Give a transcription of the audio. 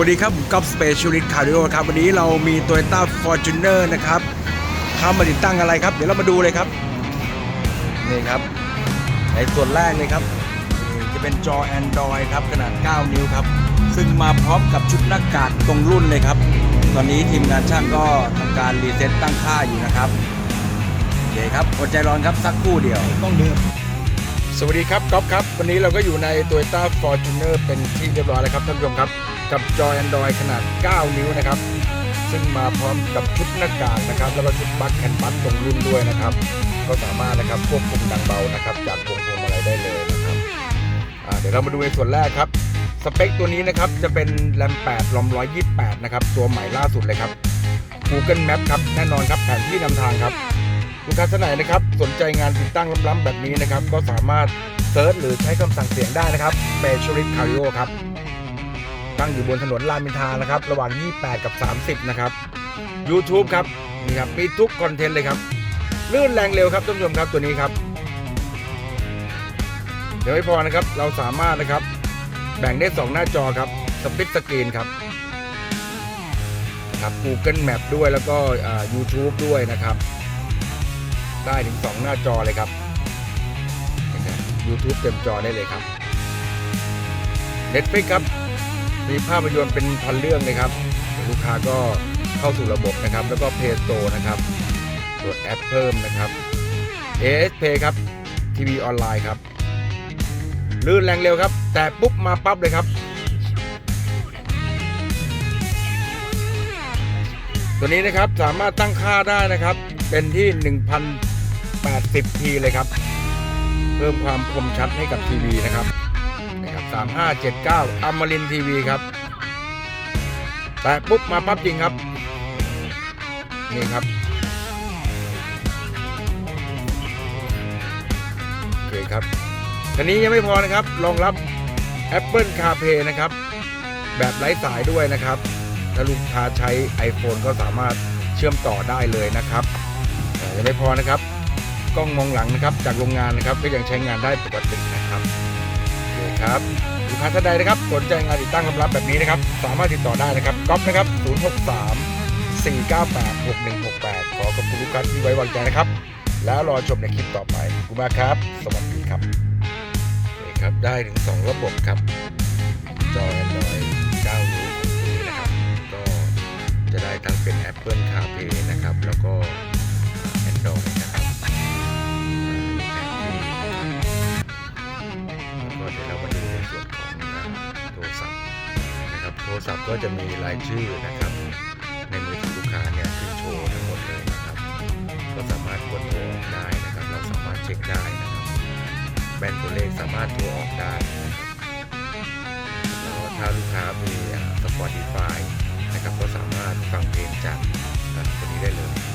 วัสดีครับผมก๊อฟสเปเชียลิสต์คาร์ดิโอครับวันนี้เรามี Toyota Fortuner นะครับเข้ามาติดตั้งอะไรครับ เดี๋ยวเรามาดูเลยครับนี่ครับ ในส่วนแรกเลยครับ จะเป็นจอ Android ครับ ขนาด 9 นิ้วครับ ซึ่งมาพร้อมกับชุดหน้ากากตรงรุ่นเลยครับ ตอนนี้ทีมงานช่างก็ทำการรีเซ็ตตั้งค่าอยู่นะครับโอเคครับอดใจร้อนครับสักครู่เดียวต้องเดิม สวัสดีครับก๊อฟครับ วันนี้เราก็อยู่ใน Toyota Fortuner เป็นที่เรียบร้อยแล้วครับท่านผู้ชมครับ กับจอ Android ขนาด 9 นิ้วนะครับ ซึ่งมาพร้อมกับชุดหน้ากากนะครับ แล้วก็ชุดบัคแคนบัสตรงรุ่นด้วยนะครับ ก็สามารถนะครับควบคุมดังเบานะครับ จากวงพวงมาลัยได้เลยนะครับเดี๋ยวเรามาดูในส่วนแรกครับ สเปคตัวนี้นะครับจะเป็น RAM 8 ROM 128 นะครับ ตัวใหม่ล่าสุดเลยครับ Google Map ครับแน่นอนครับแผนที่นำทางครับ ลูกค้าท่านไหนนะครับสนใจงานติดตั้งล้ำๆแบบนี้นะครับก็สามารถเซิร์ชหรือใช้คำสั่งเสียงได้นะครับ s p e c i a l i s t Cardio ครับตั้งอยู่บนถนนรามอินทรานะครับระหว่าง 28 กับ 30 นะครับ YouTube ครับนี่ครับมีทุกคอนเทนต์เลยครับลื่นแรงเร็วครับท่านผู้ชมครับตัวนี้ครับ เดี๋ยวไม่พอนะครับเราสามารถนะครับ แบ่งได้ 2 หน้าจอครับสปิตสกรีนครับครับ Google Map ด้วยแล้วก็ YouTube ด้วยนะครับ ได้ถึง 2 หน้าจอเลยครับนะครับ YouTube เต็มจอได้เลยครับ Netflix ครับ มีภาพยนตร์เป็นพันเรื่องเลยครับลูกค้าก็เข้าสู่ระบบนะครับ แล้วก็ Play Store นะครับโหลดแอปเพิ่มนะครับ AS Pay ครับทีวีออนไลน์ครับลื่นแรงเร็วครับ แต่ปุ๊บมาปั๊บเลยครับ ตัวนี้นะครับสามารถตั้งค่าได้นะครับ เป็นที่ 1080 p เลยครับ เพิ่มความคมชัดให้กับทีวีนะครับนะครับ3579อมรินทีวีครับ แต่ปุ๊บมาปั๊บจริงครับ นี่ครับโอเคครับทีนี้ยังไม่พอนะครับ รองรับ Apple CarPlay นะครับ แบบไร้สายด้วยนะครับ ถ้าลูกค้าใช้ iPhone ก็สามารถเชื่อมต่อได้เลยนะครับยังไม่พอนะครับ กล้องมองหลังนะครับ จากโรงงานนะครับก็ยังใช้งานได้ปกตินะครับโอเคครับลูกค้าท่านใดนะครับ สนใจงานติดตั้งกำลังแบบนี้นะครับ สามารถติดต่อได้นะครับก๊อฟนะครับ 063 498 6168 ขอขอบคุณลูกค้าที่ไว้วางใจนะครับ แล้วรอชมในคลิปต่อไปขอบคุณมากครับ สวัสดีครับโอเคครับ ได้ถึง 2 ระบบครับ จอ Android 9นิ้วของตัวนี้นะครับ ก็จะได้ทั้งเป็น Apple CarPlay นะครับ แล้วก็ รับโทรศัพท์ก็จะมีรายชื่อนะครับ ในมือถือลูกค้าเนี่ยขึ้นโชว์ทั้งหมดเลยนะครับ ก็สามารถกดโทรออกได้นะครับ เราสามารถเช็คได้นะครับแบนตัวเลขสามารถโทรออกได้นะครับแล้วถ้าลูกค้ามี Spotify นะครับก็สามารถฟังเพลงจากตรงนี้ได้เลย